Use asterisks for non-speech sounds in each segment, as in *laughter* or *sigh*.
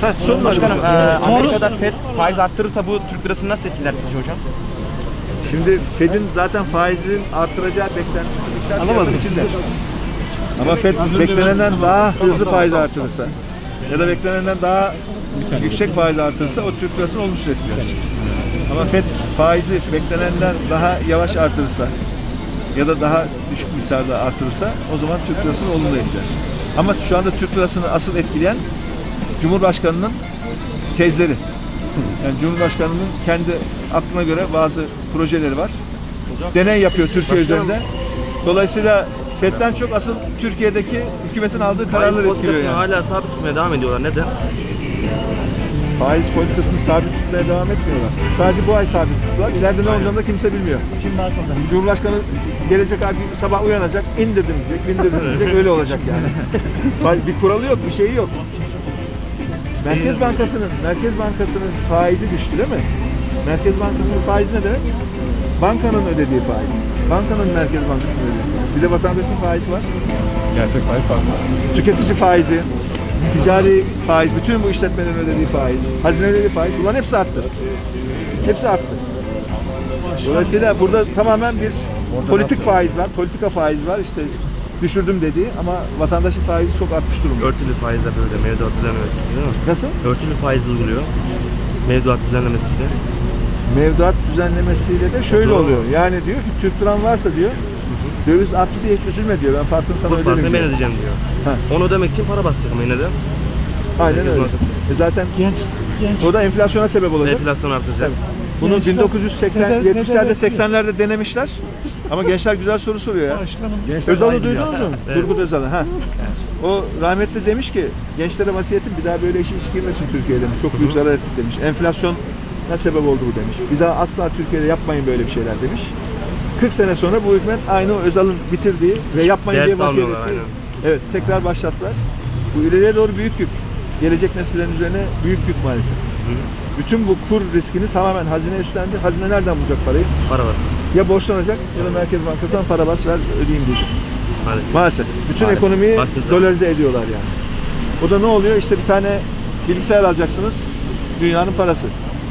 Ha, var. Başkanım, e, Amerika'da FED faiz arttırırsa bu Türk lirasını nasıl etkiler sizce hocam? Şimdi Fed'in zaten faizin artıracağı beklentisi Anlamadım içinde. Ama Fed beklenenden daha hızlı faiz artırırsa ya da beklenenden daha yüksek faiz artırırsa o Türk lirasını olumsuz etkiler. Ama Fed faizi beklenenden daha yavaş artırırsa ya da daha düşük miktarda artırırsa o zaman Türk lirasını olumlu etkiler. Ama şu anda Türk lirasını asıl etkileyen Cumhurbaşkanı'nın tezleri. Yani Cumhurbaşkanı'nın kendi aklına göre bazı projeleri var. Deney yapıyor Türkiye Başkanım. üzerinde. Dolayısıyla FED'den çok asıl Türkiye'deki hükümetin aldığı Faiz kararlar etkiliyor politikasını yani. hala sabit tutmaya devam ediyorlar. Neden? Faiz politikasını sabit tutmaya devam etmiyorlar. Sadece bu ay sabit tuttular. İleride ne olacağını da kimse bilmiyor. Şimdi Cumhurbaşkanı gelecek abi sabah uyanacak, indirdim diyecek, bindirdim diyecek, *laughs* öyle olacak yani. Bir kuralı yok, bir şeyi yok. Merkez Bankası'nın Merkez Bankası'nın faizi düştü değil mi? Merkez Bankası'nın faizi ne demek? Bankanın ödediği faiz. Bankanın Merkez Bankası'nın ödediği faiz. Bir de vatandaşın faizi var. Gerçek faiz farklı. Tüketici faizi, ticari faiz, bütün bu işletmelerin ödediği faiz, hazineleri faiz, bunların hepsi arttı. Hepsi arttı. Dolayısıyla burada tamamen bir politik faiz var, politika faiz var. İşte düşürdüm dediği ama vatandaşın faizi çok artmış durumda. Örtülü faizle böyle mevduat düzenlemesi değil mi? Nasıl? Örtülü faiz uyguluyor. Mevduat düzenlemesiyle. Mevduat düzenlemesiyle de şöyle Doğru. oluyor. Yani diyor ki Türk liran varsa diyor, döviz arttı diye hiç üzülme diyor. Ben farkını sana Bu öderim farkını ben diyor. ödeyeceğim diyor. Ha. Onu ödemek için para basacak ama yine de. Aynen Merkez öyle. E zaten genç, o da enflasyona sebep olacak. Enflasyon artacak. Tabii. Bunu Gençler- 1980 Ne de- ne de 70'lerde bekliyor? 80'lerde denemişler. Ama gençler güzel soru soruyor ya. Gençler Özal'ı duydunuz mu? Evet. Turgut Özal'ı. Ha. O rahmetli demiş ki gençlere vasiyetim bir daha böyle işe iş girmesin Türkiye'ye demiş. Çok büyük zarar ettik demiş. Enflasyon ne sebep oldu bu demiş. Bir daha asla Türkiye'de yapmayın böyle bir şeyler demiş. 40 sene sonra bu hükümet aynı o Özal'ın bitirdiği ve yapmayın ders diye vasiyet ettiği. aynen. Evet tekrar başlattılar. Bu ileriye doğru büyük yük. Gelecek nesillerin üzerine büyük yük maalesef. Bütün bu kur riskini tamamen hazine üstlendi. Hazine nereden bulacak parayı? Para var. Ya borçlanacak ya da Merkez Bankası'ndan para bas ver ödeyeyim diyecek. Maalesef. Maalesef. Bütün Maalesef. ekonomiyi Baktığı zaman. dolarize ediyorlar yani. O da ne oluyor? İşte bir tane bilgisayar alacaksınız. Dünyanın parası.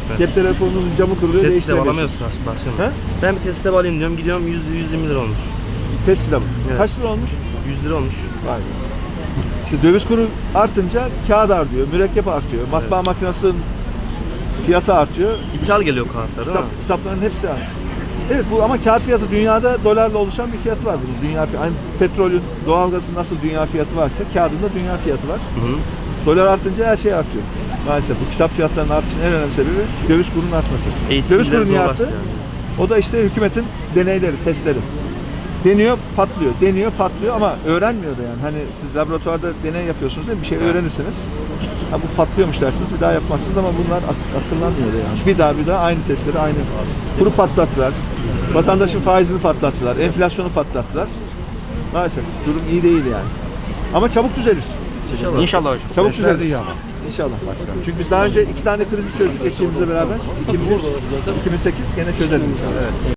Evet. Cep telefonunuzun camı kırılıyor Test kitabı alamıyorsun aslında başkanım. He? Ben bir test kitabı alayım diyorum. Gidiyorum 100 120 lira olmuş. Test kitabı. Evet. Kaç lira olmuş? 100 lira olmuş. Vay be. İşte döviz kuru artınca kağıt artıyor, mürekkep artıyor, matbaa makinasının fiyatı artıyor, İthal geliyor kağıtlar değil kitap, mi? kitapların hepsi artıyor. Evet bu ama kağıt fiyatı dünyada dolarla oluşan bir fiyatı var bunun. Dünya fiyatı. Aynı petrolün, doğalgazın nasıl dünya fiyatı varsa kağıdın da dünya fiyatı var. Hı hı. Dolar artınca her şey artıyor. Maalesef bu kitap fiyatlarının artışının en önemli sebebi döviz kurunun artması. Eğitim döviz kuru niye arttı? yani. O da işte hükümetin deneyleri, testleri. Deniyor, patlıyor. Deniyor, patlıyor ama öğrenmiyor da yani. Hani siz laboratuvarda deney yapıyorsunuz değil mi? Bir şey öğrenirsiniz. Ha bu patlıyormuş dersiniz, bir daha yapmazsınız ama bunlar ak- akıllanmıyor da yani. Bir daha bir daha aynı testleri, aynı kuru patlattılar. Vatandaşın faizini patlattılar, enflasyonu patlattılar. Maalesef durum iyi değil yani. Ama çabuk düzelir. İnşallah. İnşallah hocam. Çabuk düzelir. İnşallah. Çünkü biz daha önce iki tane krizi çözdük ekibimizle beraber. 2001, 2008 gene çözeriz. Evet.